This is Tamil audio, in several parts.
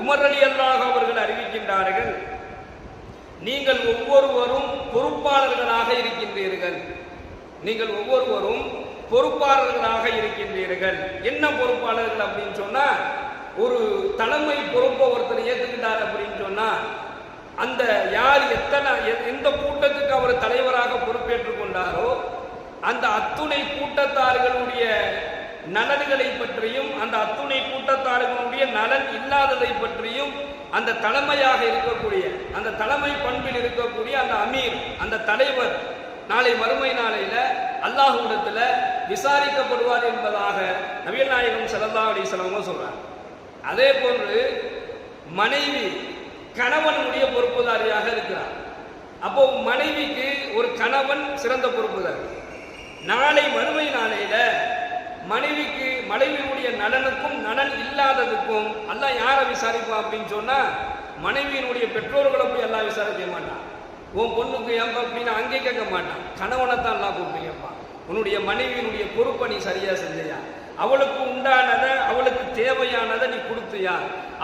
உமர் அலி அல்லாஹ் அவர்கள் அறிவிக்கின்றார்கள் நீங்கள் ஒவ்வொருவரும் பொறுப்பாளர்களாக இருக்கின்றீர்கள். நீங்கள் ஒவ்வொருவரும் பொறுப்பாளர்களாக இருக்கின்றீர்கள். என்ன பொறுப்பாளர்கள் அப்படின்னு சொன்னா ஒரு தலைமை பொறுப்பை ஒருத்தர் ஏற்றுக்கிட்டார் அப்படின்னு சொன்னா அந்த யார் எத்தனை எந்த கூட்டத்துக்கு அவர் தலைவராக பொறுப்பேற்றுக் கொண்டாரோ அந்த அத்துணை கூட்டத்தார்களுடைய நலன்களை பற்றியும் அந்த அத்துணை கூட்டத்தார்களுடைய நலன் இல்லாததை பற்றியும் அந்த தலைமையாக இருக்கக்கூடிய அந்த தலைமை பண்பில் இருக்கக்கூடிய அந்த அமீர் அந்த தலைவர் நாளை மறுமை நாளையில அல்லாஹ்விடத்துல விசாரிக்கப்படுவார் என்பதாக நவீன நாயகம் ஸல்லல்லாஹு அலைஹி சொல்றாங்க. அதே போன்று மனைவி கணவனுடைய பொறுப்புதாரியாக இருக்கிறார். அப்போ மனைவிக்கு ஒரு கணவன் சிறந்த பொறுப்புதாரி. நாளை மறுமை நாளையில மனைவிக்கு மனைவியினுடைய நலனுக்கும் நலன் இல்லாததுக்கும் அல்ல யாரை விசாரிப்பா அப்படின்னு சொன்னா மனைவியினுடைய பெற்றோர்களை போய் எல்லாம் விசாரிக்க மாட்டான். உன் பொண்ணுக்கு ஏன் அப்படின்னு அங்கே கேட்க மாட்டான். கணவனை தான் எல்லாம் கூப்பிட்டு கேட்பான். உன்னுடைய மனைவியினுடைய பொறுப்பை நீ சரியா செஞ்சையா? அவளுக்கு உண்டானதை அவளுக்கு தேவையானதை நீ கொடுத்தியா?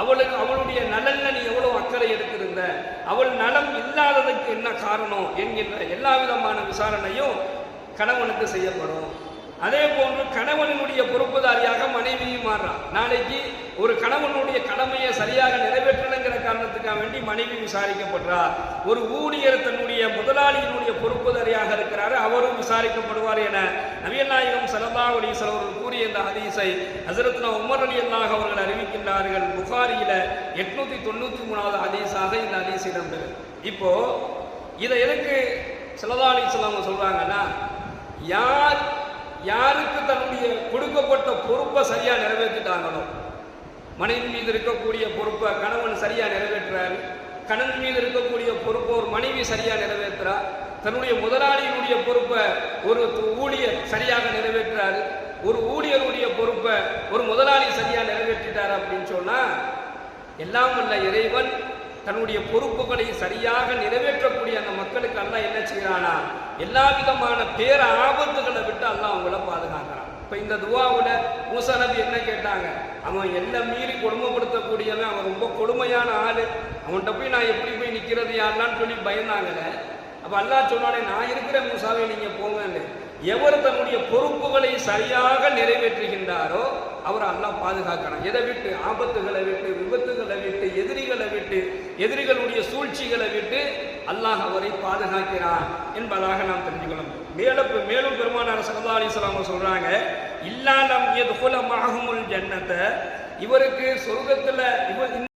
அவளுக்கு அவளுடைய நலன்ல நீ எவ்வளவு அக்கறை எடுத்திருந்த? அவள் நலம் இல்லாததுக்கு என்ன காரணம் என்கின்ற எல்லா விதமான விசாரணையும் கணவனுக்கு செய்யப்படும். அதே போன்று கணவனுடைய பொறுப்புதாரியாக மனைவியும் மாறுறான் நாளைக்கு ஒரு கணவனுடைய கடமையை சரியாக நிறைவேற்றணுங்கிற காரணத்துக்காக வேண்டி மனைவி விசாரிக்கப்படுறார் ஒரு ஊழியர் தன்னுடைய முதலாளியினுடைய பொறுப்புதாரியாக இருக்கிறார். அவரும் விசாரிக்கப்படுவார் என நவியநாயகம் நாயகம் ஸல்லல்லாஹு கூறிய இந்த ஹதீஸை ஹசரத்னா உமர் அலி அல்லாஹ் அவர்கள் அறிவிக்கின்றார்கள். புகாரியில எட்நூத்தி தொண்ணூத்தி மூணாவது ஹதீஸாக இந்த ஹதீஸ் இடம்பெறும். இப்போ இதை எதுக்கு ஸல்லல்லாஹு அலைஹி சொல்றாங்கன்னா யார் யாருக்கு தன்னுடைய கொடுக்கப்பட்ட பொறுப்பை சரியா நிறைவேற்றிட்டாங்களோ? மனைவி மீது இருக்கக்கூடிய பொறுப்பை கணவன் சரியா நிறைவேற்றுறாரு கணவன் மீது இருக்கக்கூடிய பொறுப்பை ஒரு மனைவி சரியா நிறைவேற்றுறா. தன்னுடைய முதலாளியினுடைய பொறுப்பை ஒரு ஊழியர் சரியாக நிறைவேற்றுறாரு ஒரு ஊழியருடைய பொறுப்பை ஒரு முதலாளி சரியா நிறைவேற்றிட்டார் அப்படின்னு சொன்னா எல்லாம் வல்ல இறைவன் தன்னுடைய பொறுப்புகளை சரியாக நிறைவேற்றக்கூடிய அந்த மக்களுக்கு அல்லாஹ் என்ன செய்கிறானா? எல்லா விதமான பேர ஆபத்துகளை விட்டு அல்லாஹ் அவங்கள பாதுகாக்கிறான். இப்போ இந்த துவாவில் மூசா நபி என்ன கேட்டாங்க? அவன் எல்லாம் மீறி கொடுமைப்படுத்தக்கூடியவன் அவன் ரொம்ப கொடுமையான ஆள். அவன்கிட்ட போய் நான் எப்படி போய் நிற்கிறது யாரெல்லாம் சொல்லி பயந்தாங்கல்ல அப்போ அல்லாஹ் சொன்னானே நான் இருக்கிற மூசாவை நீங்கள் போங்கன்னு. எவர் தன்னுடைய பொறுப்புகளை சரியாக நிறைவேற்றுகின்றாரோ அவர் அல்லாஹ் பாதுகாக்கிறான் எதை விட்டு? ஆபத்துகளை விட்டு விபத்துகளை விட்டு எதிரிகளை விட்டு எதிரிகளுடைய சூழ்ச்சிகளை விட்டு அல்லாஹ் அவரை பாதுகாக்கிறான் என்பதாக நாம் தெரிஞ்சுக்கணும் மேலும் மேலும் பெருமானார் சல்லா அலிஸ்லாம் சொல்றாங்க இல்லாத எது குல ஜன்னத்தை. இவருக்கு சொர்க்கத்துல இவர்